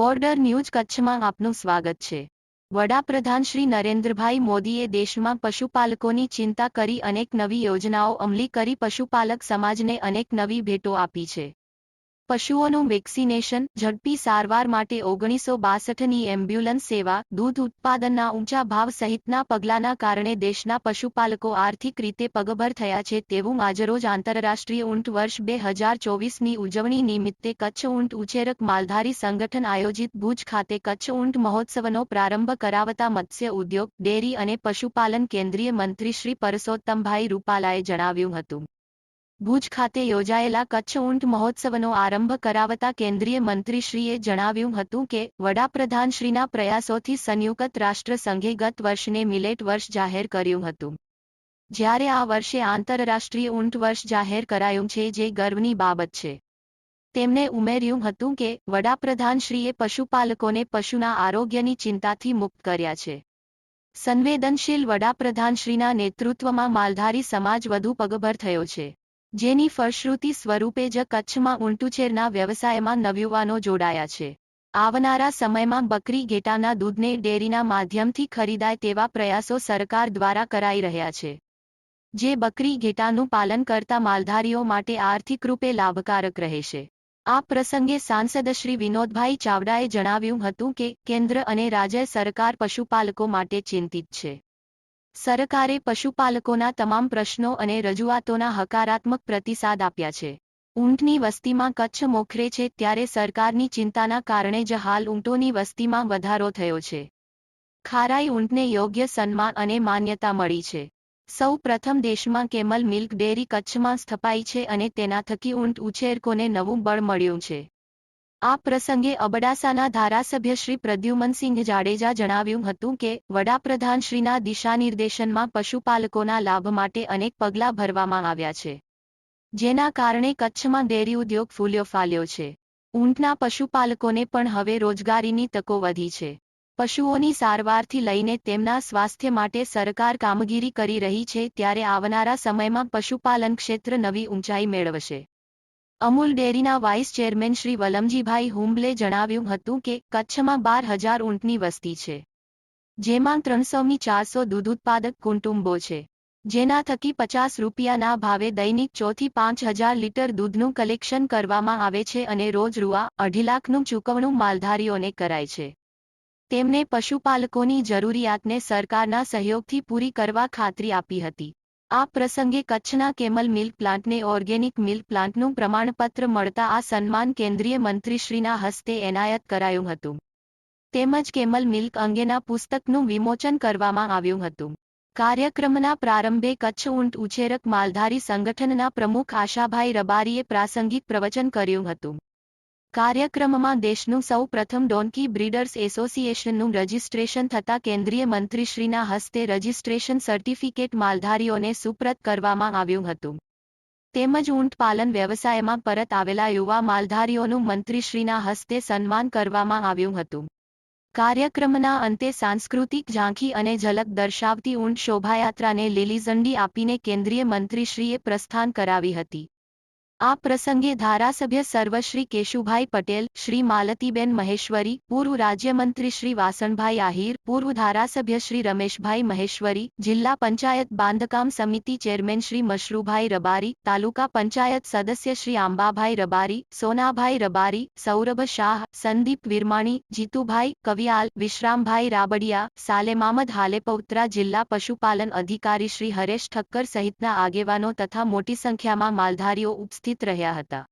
Border news કચ્છમાં આપનું સ્વાગત છે. વડાપ્રધાન શ્રી નરેન્દ્રભાઈ મોદીએ દેશમાં પશુપાલકોની ચિંતા કરી અનેક નવી યોજનાઓ અમલી કરી પશુપાલક સમાજને અનેક નવી ભેટો આપી છે. પશુઓનું વેક્સિનેશન ઝડપી સારવાર માટે ઓગણીસો બાસઠની એમ્બ્યુલન્સ સેવા, દૂધ ઉત્પાદનના ઊંચા ભાવ સહિતના પગલાંના કારણે દેશના પશુપાલકો આર્થિક રીતે પગભર થયા છે તેવું આજરોજ આંતરરાષ્ટ્રીય ઊંટ વર્ષ બે હજાર ચોવીસની ઉજવણી નિમિત્તે કચ્છ ઊંટ ઉછેરક માલધારી સંગઠન આયોજિત ભુજ ખાતે કચ્છ ઊંટ મહોત્સવનો પ્રારંભ કરાવતા મત્સ્ય ઉદ્યોગ, ડેરી અને પશુપાલન કેન્દ્રીય મંત્રી શ્રી પરસોત્તમભાઈ રૂપાલાએ જણાવ્યું હતું. ભુજ ખાતે યોજાયેલા કચ્છ ઊંટ મહોત્સવનો આરંભ કરાવતા કેન્દ્રીય મંત્રીશ્રીએ જણાવ્યું હતું કે, વડાપ્રધાનશ્રીના પ્રયાસોથી સંયુક્ત રાષ્ટ્ર સંઘે ગત વર્ષને મિલેટ વર્ષ જાહેર કર્યું હતું. જ્યારે આ વર્ષે આંતરરાષ્ટ્રીય ઊંટ વર્ષ જાહેર કરાયું છે જે ગર્વની બાબત છે. તેમણે ઉમેર્યું હતું કે, વડાપ્રધાનશ્રીએ પશુપાલકોને પશુના આરોગ્યની ચિંતાથી મુક્ત કર્યા છે. સંવેદનશીલ વડાપ્રધાનશ્રીના નેતૃત્વમાં માલધારી સમાજ વધુ પગભર થયો છે. જેની ફળશ્રુતિ સ્વરૂપે જ કચ્છમાં ઊંટુછેરના વ્યવસાયમાં નવયુવાનો જોડાયા છે. આવનારા સમયમાં બકરી ઘેટાના દૂધને ડેરીના માધ્યમથી ખરીદાય તેવા પ્રયાસો સરકાર દ્વારા કરાઈ રહ્યા છે. જે બકરી ઘેટાનું પાલન કરતા માલધારીઓ માટે આર્થિક રૂપે લાભકારક રહેશે. આ પ્રસંગે સાંસદ શ્રી વિનોદભાઈ ચાવડાએ જણાવ્યું હતું કે, કેન્દ્ર અને રાજ્ય સરકાર પશુપાલકો માટે ચિંતિત છે. સરકારે પશુપાલકોના તમામ પ્રશ્નો અને રજૂઆતોના હકારાત્મક પ્રતિસાદ આપ્યા છે. ઊંટની વસ્તીમાં કચ્છ મોખરે છે ત્યારે સરકારની ચિંતાના કારણે જ હાલ ઊંટોની વસ્તીમાં વધારો થયો છે. ખારાઈ ઊંટને યોગ્ય સન્માન અને માન્યતા મળી છે. સૌ પ્રથમ દેશમાં કેમલ મિલ્ક ડેરી કચ્છમાં સ્થપાઈ છે અને તેના થકી ઊંટ ઉછેરકોને નવું બળ મળ્યું છે. આ પ્રસંગે અબડાસાના ધારાસભ્ય શ્રી પ્રદ્યુમનસિંહ જાડેજા જણાવ્યું હતું કે, વડાપ્રધાનશ્રીના દિશાનિર્દેશનમાં પશુપાલકોના લાભ માટે અનેક પગલાં ભરવામાં આવ્યા છે. જેના કારણે કચ્છમાં ડેરી ઉદ્યોગ ફૂલ્યો ફાલ્યો છે. ઊંટના પશુપાલકોને પણ હવે રોજગારીની તકો વધી છે. પશુઓની સારવારથી લઈને તેમના સ્વાસ્થ્ય માટે સરકાર કામગીરી કરી રહી છે, ત્યારે આવનારા સમયમાં પશુપાલન ક્ષેત્ર નવી ઊંચાઈ મેળવશે. અમૂલ ડેરીના વાઇસ ચેરમેન શ્રી વલમજીભાઈ હુંબલે જણાવ્યું હતું કે કચ્છમાં બાર હજાર ઊંટની વસ્તી છે, જેમાં ત્રણસોની ચારસો દૂધ ઉત્પાદક કુટુંબો છે, જેના થકી પચાસ રૂપિયાના ભાવે દૈનિક ચોથી પાંચ હજાર લીટર દૂધનું કલેક્શન કરવામાં આવે છે અને રોજ રૂઆ અઢી લાખનું ચૂકવણું માલધારીઓને કરાય છે. તેમને પશુપાલકોની જરૂરિયાતને સરકારના સહયોગથી પૂરી કરવા ખાતરી આપી હતી. આ પ્રસંગે કચ્છના કેમલ મિલ્ક પ્લાન્ટને ઓર્ગેનિક મિલ્ક પ્લાન્ટનું પ્રમાણપત્ર મળતા આ સન્માન કેન્દ્રીય મંત્રીશ્રીના હસ્તે એનાયત કરાયું હતું. તેમજ કેમલ મિલ્ક અંગેના પુસ્તકનું વિમોચન કરવામાં આવ્યું હતું. કાર્યક્રમના પ્રારંભે કચ્છ ઊંટ ઉછેરક માલધારી સંગઠનના પ્રમુખ આશાભાઈ રબારીએ પ્રાસંગિક પ્રવચન કર્યું હતું. કાર્યક્રમમાં દેશનું સૌ પ્રથમ ડોન્કી બ્રીડર્સ એસોસિએશનનું રજીસ્ટ્રેશન થતા કેન્દ્રીય મંત્રીશ્રીના હસ્તે રજીસ્ટ્રેશન સર્ટિફિકેટ માલધારીઓને સુપ્રત કરવામાં આવ્યું હતું. તેમજ ઊંટ પાલન વ્યવસાયમાં પરત આવેલા યુવા માલધારીઓનું મંત્રીશ્રીના હસ્તે સન્માન કરવામાં આવ્યું હતું. કાર્યક્રમના અંતે સાંસ્કૃતિક ઝાંખી અને ઝલક દર્શાવતી ઊંટ શોભાયાત્રાને લીલી ઝંડી આપીને કેન્દ્રીય મંત્રીશ્રીએ પ્રસ્થાન કરાવી હતી. આ પ્રસંગે ધારાસભ્ય સર્વશ્રી કેશુભાઈ પટેલ, શ્રી માલતીબેન મહેશ્વરી, પૂર્વ રાજ્યમંત્રી શ્રી વાસણભાઈ આહિર, પૂર્વ ધારાસભ્ય શ્રી રમેશભાઈ મહેશ્વરી, જિલ્લા પંચાયત બાંધકામ સમિતિ ચેરમેન શ્રી મશરૂભાઈ રબારી, તાલુકા પંચાયત સદસ્ય શ્રી આંબાભાઈ રબારી, સોનાભાઈ રબારી, સૌરભ શાહ, સંદીપ વિરમાણી, જીતુભાઈ કવિયાલ, વિશ્રામભાઈ રાબડિયા સાલેમામદ હાલેપૌત્રા જિલ્લા પશુપાલન અધિકારી શ્રી હરેશ ઠક્કર સહિતના આગેવાનો તથા મોટી સંખ્યામાં માલધારીઓ ઉપસ્થિત ઉપસ્થિત રહ્યા હતા.